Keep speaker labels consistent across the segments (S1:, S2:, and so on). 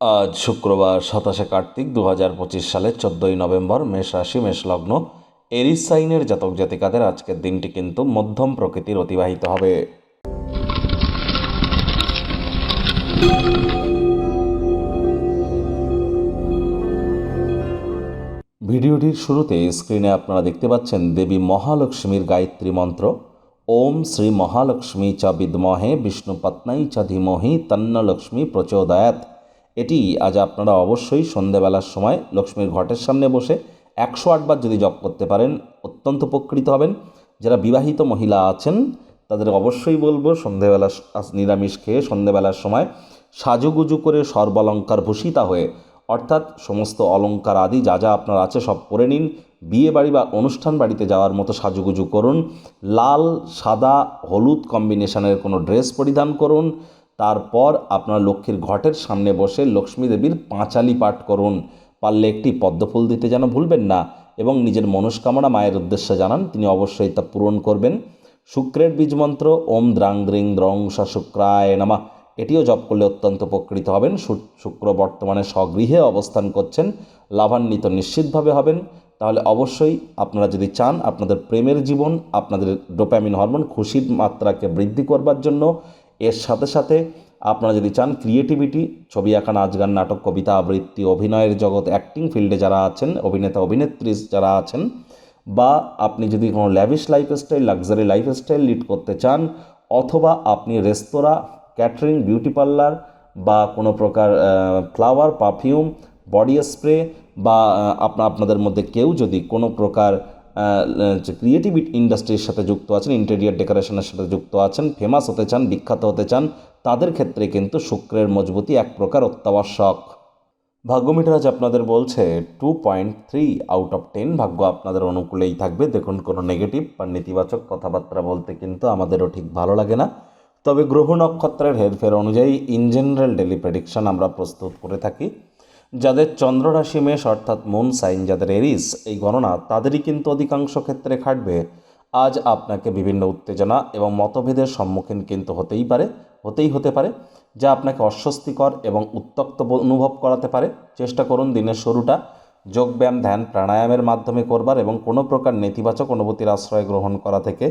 S1: আজ শুক্রবার সাতাশে কার্তিক দু হাজার পঁচিশ সালের চোদ্দোই নভেম্বর মেষ রাশি, মেষ লগ্ন। এরিস জাতক জাতিকাদের আজকের দিনটি কিন্তু মধ্যম প্রকৃতির অতিবাহিত হবে। ভিডিওটির শুরুতে স্ক্রিনে আপনারা দেখতে পাচ্ছেন দেবী মহালক্ষ্মীর গায়ত্রী মন্ত্র। ওম শ্রী মহালক্ষ্মী চ বিদ্মহে বিষ্ণুপত্নাই চ ধীমহি তন্ন লক্ষ্মী প্রচোদয়াত। এটি আজ আপনারা অবশ্যই সন্ধেবেলার সময় লক্ষ্মীর ঘটের সামনে বসে একশো আটবার যদি জপ করতে পারেন, অত্যন্ত উপকৃত হবেন। যারা বিবাহিত মহিলা আছেন, তাদের অবশ্যই বলব সন্ধেবেলা নিরামিষ খেয়ে সন্ধেবেলার সময় সাজুগুজু করে সর্বালঙ্কার ভূষিতা হয়ে, অর্থাৎ সমস্ত অলঙ্কার আদি যা যা আপনার আছে সব পরে নিন। বিয়ে বাড়ি বা অনুষ্ঠান বাড়িতে যাওয়ার মতো সাজুগুজু করুন। লাল, সাদা, হলুদ কম্বিনেশনের কোনো ড্রেস পরিধান করুন। তারপর আপনার লক্ষ্মীর ঘটের সামনে বসে লক্ষ্মী দেবীর পাঁচালি পাঠ করুন। পারলে একটি পদ্মফুল দিতে যেন ভুলবেন না এবং নিজের মনস্কামনা মায়ের উদ্দেশ্যে জানান, তিনি অবশ্যই তা পূরণ করবেন। শুক্রের বীজ মন্ত্র, ওম দ্রাং দ্রিং দ্রং শুক্রায় নামা। এটিও জপ করলে অত্যন্ত উপকৃত হবেন। শুক্র বর্তমানে স্বগৃহে অবস্থান করছেন, লাভান্বিত নিশ্চিতভাবে হবেন। তাহলে অবশ্যই আপনারা যদি চান, আপনাদের প্রেমের জীবন, আপনাদের ডোপ্যামিন হরমোন খুশির মাত্রাকে বৃদ্ধি করবার জন্য এর সাথে সাথে আপনারা যদি চান ক্রিয়েটিভিটি ছবি আঁকা, নাচ গান, নাটক, কবিতা, আবৃত্তি, অভিনয়ের জগৎ অ্যাক্টিং ফিল্ডে যারা আছেন, অভিনেতা, অভিনেত্রী যারা আছেন, বা আপনি যদি কোনো lavish lifestyle luxury lifestyle lead করতে চান, অথবা আপনি রেস্তোরাঁ ক্যাটারিং বিউটি পার্লার বা কোনো প্রকার ফ্লাওয়ার পারফিউম বডি স্প্রে বা আপনার আপনাদের মধ্যে কেউ যদি কোনো প্রকার ক্রিয়েটিভ ইন্ডাস্ট্রির সাথে যুক্ত আছেন ইন্টেরিয়ার ডেকোরেশনের সাথে যুক্ত আছেন ফেমাস হতে চান, বিখ্যাত হতে চান, তাদের ক্ষেত্রে কিন্তু শুক্রের মজবুতি এক প্রকার অত্যাবশ্যক। ভাগ্যমিটার আজ আপনাদের বলছে two point three out of ten ভাগ্য আপনাদের অনুকূলেই থাকবে। দেখুন, কোনো নেগেটিভ বা নেতিবাচক কথাবার্তা বলতে কিন্তু আমাদেরও ঠিক ভালো লাগে না। তবে গ্রহ নক্ষত্রের হেরফের অনুযায়ী ইন জেনারেল ডেলি প্রেডিকশন আমরা প্রস্তুত করে থাকি। যাদের চন্দ্র রাশি মেষ, অর্থাৎ মুন সাইন যাদের এরিস এই গণনা তাদেরই কিন্তু অধিকাংশ ক্ষেত্রে খাটবে। আজ আপনাকে বিভিন্ন উত্তেজনা এবং মতভেদের সম্মুখীন কিন্তু হতেই পারে, হতেই হতে পারে, যা আপনাকে অস্বস্তিকর এবং উত্তক্ত অনুভব করাতে পারে। চেষ্টা করুন দিনের শুরুটা যোগব্যায়াম, ধ্যান, প্রাণায়ামের মাধ্যমে করবার এবং কোনো প্রকার নেতিবাচক অনুভূতির আশ্রয় গ্রহণ করা থেকে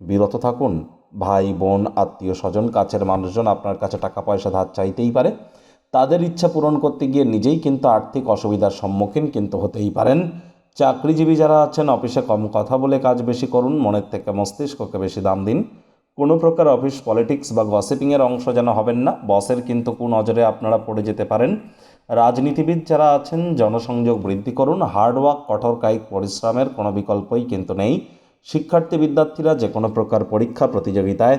S1: বিরত থাকুন। ভাই, বোন আত্মীয় স্বজন কাছের মানুষজন আপনার কাছে টাকা পয়সা ধার চাইতেই পারে। তাদের ইচ্ছা পূরণ করতে গিয়ে নিজেই কিন্তু আর্থিক অসুবিধার সম্মুখীন কিন্তু হতেই পারেন। চাকরিজীবী যারা আছেন, অফিসে কম কথা বলে কাজ বেশি করুন, মনের থেকে মস্তিষ্ককে বেশি দাম দিন। কোনো প্রকার অফিস পলিটিক্স বা গসিপিংয়ের অংশ যেন হবেন না, বসের কিন্তু কোন নজরে আপনারা পড়ে যেতে পারেন। রাজনীতিবিদ যারা আছেন, জনসংযোগ বৃদ্ধি করুন হার্ডওয়ার্ক কঠোর কায়িক পরিশ্রমের কোনো বিকল্পই কিন্তু নেই। শিক্ষার্থী বিদ্যার্থীরা যে কোনো প্রকার পরীক্ষা প্রতিযোগিতায়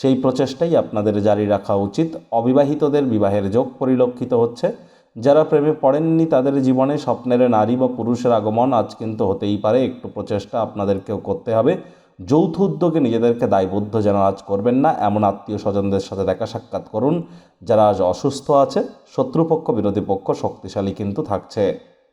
S1: সেই প্রচেষ্টাই আপনাদের জারি রাখা উচিত। অবিবাহিতদের বিবাহের যোগ পরিলক্ষিত হচ্ছে। যারা প্রেমে পড়েননি তাদের জীবনে স্বপ্নের নারী বা পুরুষের আগমন আজ কিন্তু হতেই পারে। একটু প্রচেষ্টা আপনাদেরকেও করতে হবে। যৌথ উদ্যোগে নিজেদেরকে দায়বদ্ধ যেন আজ করবেন না, এমন আত্মীয় স্বজনদের সাথে দেখা সাক্ষাৎ করুন। যারা আজ অসুস্থ আছে, শত্রুপক্ষ, বিরোধী পক্ষ শক্তিশালী কিন্তু থাকছে।